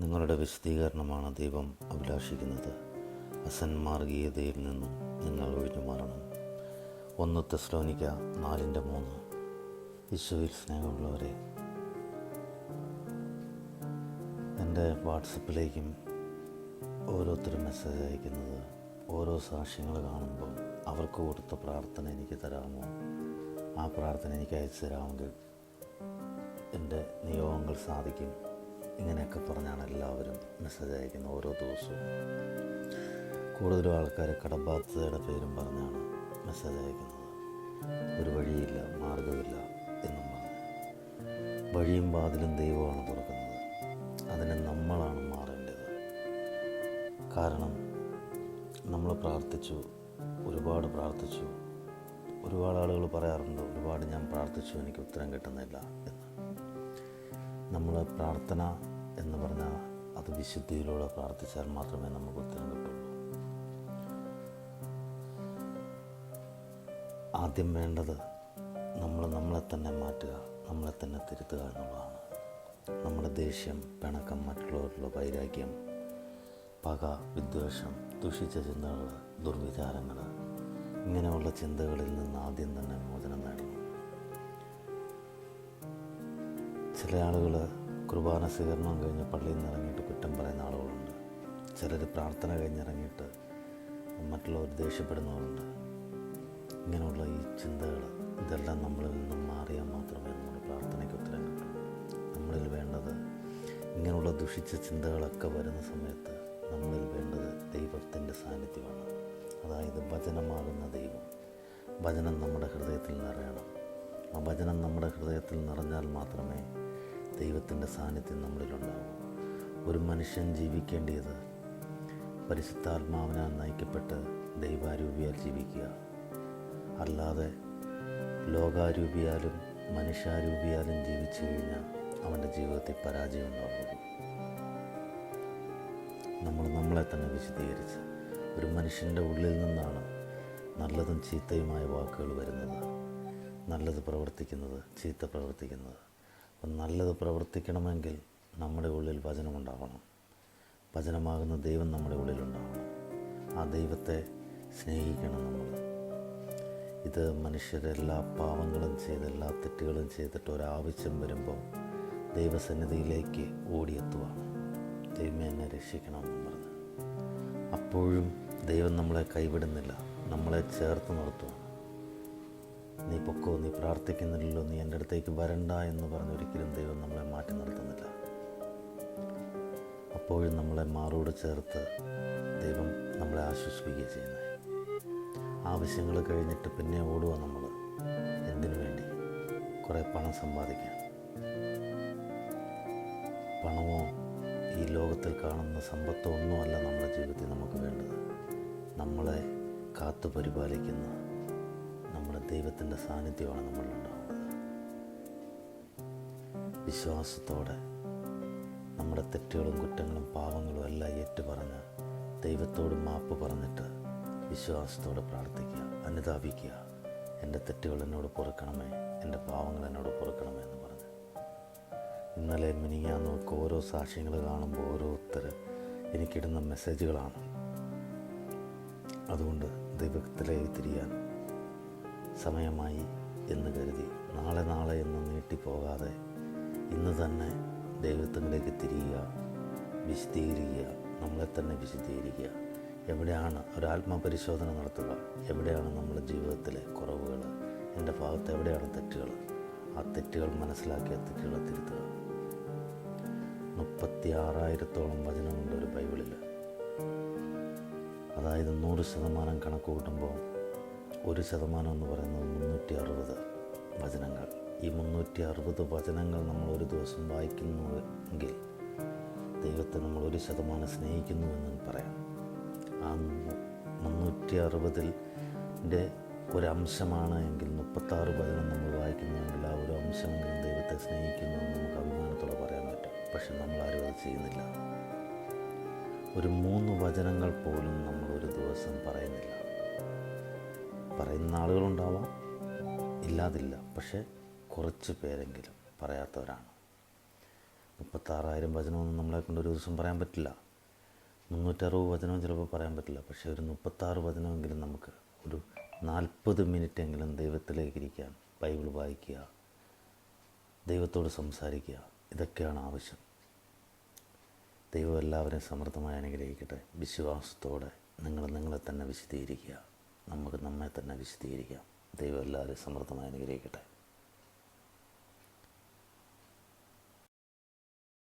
നിങ്ങളുടെ വിശദീകരണമാണ് ദൈവം അഭിലാഷിക്കുന്നത്. അസന്മാർഗീയതയിൽ നിന്നും നിങ്ങൾ ഒഴിഞ്ഞു മാറണം. ഒന്ന് തെസ്ലോനിക്ക നാലിന്റെ മൂന്ന്. യേശുവിൽ സ്നേഹമുള്ളവരെ എന്റെ വാട്സപ്പിലേക്കും ഓരോരുത്തരും മെസ്സേജ് അയക്കുന്നത് ഓരോ സാക്ഷ്യങ്ങൾ കാണുമ്പോൾ അവർക്ക് കൊടുത്ത പ്രാർത്ഥന എനിക്ക് തരാമോ? ആ പ്രാർത്ഥന എനിക്ക് അയച്ചു തരാമെങ്കിൽ എന്റെ നിയോഗങ്ങൾ സാധിക്കും. ഇങ്ങനെയൊക്കെ പറഞ്ഞാണ് എല്ലാവരും മെസ്സേജ് അയക്കുന്നത് ഓരോ ദിവസവും. കൂടുതലും ആൾക്കാർ കടബാധ്യതയുടെ പേരും പറഞ്ഞാണ് മെസ്സേജ് അയക്കുന്നത്. ഒരു വഴിയില്ല മാർഗമില്ല എന്നും പറഞ്ഞു. വഴിയും വാതിലും ദൈവമാണ് തുറക്കുന്നത്. അതിനെ നമ്മളാണ് മാറേണ്ടത്. കാരണം നമ്മൾ പ്രാർത്ഥിച്ചു ഒരുപാട് പ്രാർത്ഥിച്ചു. ഒരുപാട് ആളുകൾ പറയാറുണ്ട് ഒരുപാട് ഞാൻ പ്രാർത്ഥിച്ചു എനിക്ക് ഉത്തരം കിട്ടുന്നില്ല എന്ന്. നമ്മൾ പ്രാർത്ഥന എന്ന് പറഞ്ഞാൽ അത് വിശുദ്ധിയിലൂടെ പ്രാർത്ഥിച്ചാൽ മാത്രമേ നമുക്ക് ഉത്തരം കിട്ടുള്ളൂ. ആദ്യം വേണ്ടത് നമ്മൾ നമ്മളെ തന്നെ മാറ്റുക നമ്മളെ തന്നെ തിരുത്തുക എന്നുള്ളതാണ്. നമ്മുടെ ദേഷ്യം പിണക്കം മറ്റുള്ളവരുടെ വൈരാഗ്യം പക വിദ്വേഷം ദുഷിച്ച ചിന്തകൾ ദുർവിചാരങ്ങൾ ഇങ്ങനെയുള്ള ചിന്തകളിൽ നിന്ന് ആദ്യം തന്നെ മോചനം നേടണം. ചില ആളുകൾ കുർബാന സ്വീകരണം കഴിഞ്ഞ് പള്ളിയിൽ നിന്ന് ഇറങ്ങിയിട്ട് കുറ്റം പറയുന്ന ആളുകളുണ്ട്. ചിലർ പ്രാർത്ഥന കഴിഞ്ഞിറങ്ങിയിട്ട് മറ്റുള്ളവർ ദേഷ്യപ്പെടുന്നവരുണ്ട്. ഇങ്ങനെയുള്ള ഈ ചിന്തകൾ ഇതെല്ലാം നമ്മളിൽ നിന്നും മാറിയാൽ മാത്രമേ നമ്മുടെ പ്രാർത്ഥനയ്ക്ക് ഉത്തരം കിട്ടുള്ളൂ നമ്മളിൽ വേണ്ടത് ഇങ്ങനെയുള്ള ദുഷിച്ച ചിന്തകളൊക്കെ വരുന്ന സമയത്ത് നമ്മളിൽ വേണ്ടത് ദൈവത്തിന്റെ സാന്നിധ്യമാണ്. അതായത് ഭജനമാകുന്ന ദൈവം. ഭജനം നമ്മുടെ ഹൃദയത്തിൽ നിറയണം. ആ ഭജനം നമ്മുടെ ഹൃദയത്തിൽ നിറഞ്ഞാൽ മാത്രമേ ദൈവത്തിന്റെ സാന്നിധ്യം നമ്മളിലുണ്ടാവും. ഒരു മനുഷ്യൻ ജീവിക്കേണ്ടത് പരിശുദ്ധാത്മാവിനാൽ നയിക്കപ്പെട്ട് ദൈവാരൂപിയാൽ ജീവിക്കുക. അല്ലാതെ ലോകാരൂപിയാലും മനുഷ്യാരൂപിയാലും ജീവിച്ചു കഴിഞ്ഞാൽ അവന്റെ ജീവിതത്തിൽ പരാജയം ഉണ്ടാവുള്ളൂ നമ്മൾ നമ്മളെ തന്നെ വിശദീകരിച്ച് ഒരു മനുഷ്യന്റെ ഉള്ളിൽ നിന്നാണ് നല്ലതും ചീത്തയുമായ വാക്കുകൾ വരുന്നത്. നല്ലത് പ്രവർത്തിക്കുന്നത് ചീത്ത പ്രവർത്തിക്കുന്നത്. അപ്പം നല്ലത് പ്രവർത്തിക്കണമെങ്കിൽ നമ്മുടെ ഉള്ളിൽ വചനമുണ്ടാവണം. വചനമാകുന്ന ദൈവം നമ്മുടെ ഉള്ളിലുണ്ടാവണം. ആ ദൈവത്തെ സ്നേഹിക്കണം നമ്മൾ. ഇത് മനുഷ്യരെല്ലാ പാവങ്ങളും ചെയ്ത് എല്ലാ തെറ്റുകളും ചെയ്തിട്ട് ഒരാവശ്യം വരുമ്പോൾ ദൈവസന്നിധിയിലേക്ക് ഓടിയെത്തുവാണ്. ദൈവമേ എന്നെ രക്ഷിക്കണമെന്ന് പറഞ്ഞ്. അപ്പോഴും ദൈവം നമ്മളെ കൈവിടുന്നില്ല. നമ്മളെ ചേർത്ത് നിർത്തുവാണ്. നീ പൊക്കോ നീ പ്രാർത്ഥിക്കുന്നില്ലല്ലോ നീ എന്റെ അടുത്തേക്ക് വരണ്ട എന്ന് പറഞ്ഞ് ഒരിക്കലും ദൈവം നമ്മളെ മാറ്റി നിർത്തുന്നില്ല. അപ്പോഴും നമ്മളെ മാറോട് ചേർത്ത് ദൈവം നമ്മളെ ആശ്വസിപ്പിക്കുക ചെയ്യുന്നത് ആവശ്യങ്ങൾ കഴിഞ്ഞിട്ട് പിന്നെ ഓടുക നമ്മൾ എന്തിനു വേണ്ടി? കുറേ പണം സമ്പാദിക്കാൻ. പണമോ ഈ ലോകത്തിൽ കാണുന്ന സമ്പത്തോ ഒന്നുമല്ല നമ്മുടെ ജീവിതത്തിൽ നമുക്ക് വേണ്ടത്. നമ്മളെ കാത്തു പരിപാലിക്കുന്ന ദൈവത്തിന്റെ സാന്നിധ്യമാണ് നമ്മളിലുണ്ടാവുന്നത്. വിശ്വാസത്തോടെ നമ്മുടെ തെറ്റുകളും കുറ്റങ്ങളും പാവങ്ങളും എല്ലാം ഏറ്റുപറഞ്ഞ് ദൈവത്തോട് മാപ്പ് പറഞ്ഞിട്ട് വിശ്വാസത്തോടെ പ്രാർത്ഥിക്കുക അനുതാപിക്കുക. എന്റെ തെറ്റുകൾ എന്നോട് പൊറുക്കണമേ എന്റെ പാവങ്ങൾ എന്നോട് പൊറുക്കണമേ എന്ന് പറഞ്ഞ്. ഇന്നലെ മിനിയാന്നൊക്കെ ഓരോ സാക്ഷ്യങ്ങൾ കാണുമ്പോൾ ഓരോരുത്തർ എനിക്കിടുന്ന മെസ്സേജുകളാണ് അതുകൊണ്ട് ദൈവത്തിലേക്ക് തിരിയാൻ സമയമായി എന്ന് കരുതി നാളെ നാളെ എന്ന് നീട്ടിപ്പോകാതെ ഇന്ന് തന്നെ ദൈവത്തിലേക്ക് തിരിയുക വിശദീകരിക്കുക നമ്മളെ തന്നെ വിശദീകരിക്കുക എവിടെയാണ് ഒരു ആത്മപരിശോധന നടത്തുക? എവിടെയാണ് നമ്മുടെ ജീവിതത്തിലെ കുറവുകൾ? എന്റെ ഭാഗത്ത് എവിടെയാണ് തെറ്റുകൾ? ആ തെറ്റുകൾ മനസ്സിലാക്കിയ തെറ്റുകളെ തിരുത്തുക. മുപ്പത്തി ആറായിരത്തോളം വചനമുണ്ട് ഒരു ബൈബിളിൽ. അതായത് നൂറ് ശതമാനം കണക്ക് കൂട്ടുമ്പോൾ ഒരു ശതമാനം എന്ന് പറയുന്നത് മുന്നൂറ്റി അറുപത് വചനങ്ങൾ. ഈ മുന്നൂറ്റി അറുപത് വചനങ്ങൾ നമ്മൾ ഒരു ദിവസം വായിക്കുന്നുവെങ്കിൽ ദൈവത്തെ നമ്മൾ ഒരു ശതമാനം സ്നേഹിക്കുന്നു എന്ന് പറയാം. ആ മുന്നൂറ്റി അറുപതിന്റെ ഒരംശമാണ് എങ്കിൽ മുപ്പത്താറ് വചനം നമ്മൾ വായിക്കുന്നുവെങ്കിൽ ആ ഒരു അംശമെങ്കിലും ദൈവത്തെ സ്നേഹിക്കുന്നു എന്ന് നമുക്ക് അഭിമാനത്തോടെ പറയാൻ പറ്റും. പക്ഷെ നമ്മളാരും അത് ചെയ്യുന്നില്ല. ഒരു മൂന്ന് വചനങ്ങൾ പോലും നമ്മൾ ഒരു ദിവസം പറയുന്നില്ല. പറയുന്ന ആളുകളുണ്ടാവാം. ഇല്ലാതില്ല. പക്ഷേ കുറച്ച് പേരെങ്കിലും പറയാത്തവരാണ്. മുപ്പത്താറായിരം വചനമൊന്നും നമ്മളെ കൊണ്ട് ഒരു ദിവസം പറയാൻ പറ്റില്ല. മുന്നൂറ്ററുപത് വചനവും ചിലപ്പോൾ പറയാൻ പറ്റില്ല. പക്ഷേ ഒരു മുപ്പത്താറ് വചനമെങ്കിലും നമുക്ക് ഒരു നാൽപ്പത് മിനിറ്റെങ്കിലും ദൈവത്തിലേക്ക് ഇരിക്കാൻ ബൈബിൾ വായിക്കുക ദൈവത്തോട് സംസാരിക്കുക ഇതൊക്കെയാണ് ആവശ്യം. ദൈവം എല്ലാവരെയും സമൃദ്ധമായി അനുഗ്രഹിക്കട്ടെ. വിശ്വാസത്തോടെ നിങ്ങൾ നിങ്ങളെ തന്നെ വിശദീകരിക്കുക. നമുക്ക് നമ്മെ തന്നെ വിശദീകരിക്കാം. ദൈവം എല്ലാവരെയും സമൃദ്ധമായി അനുഗ്രഹിക്കട്ടെ.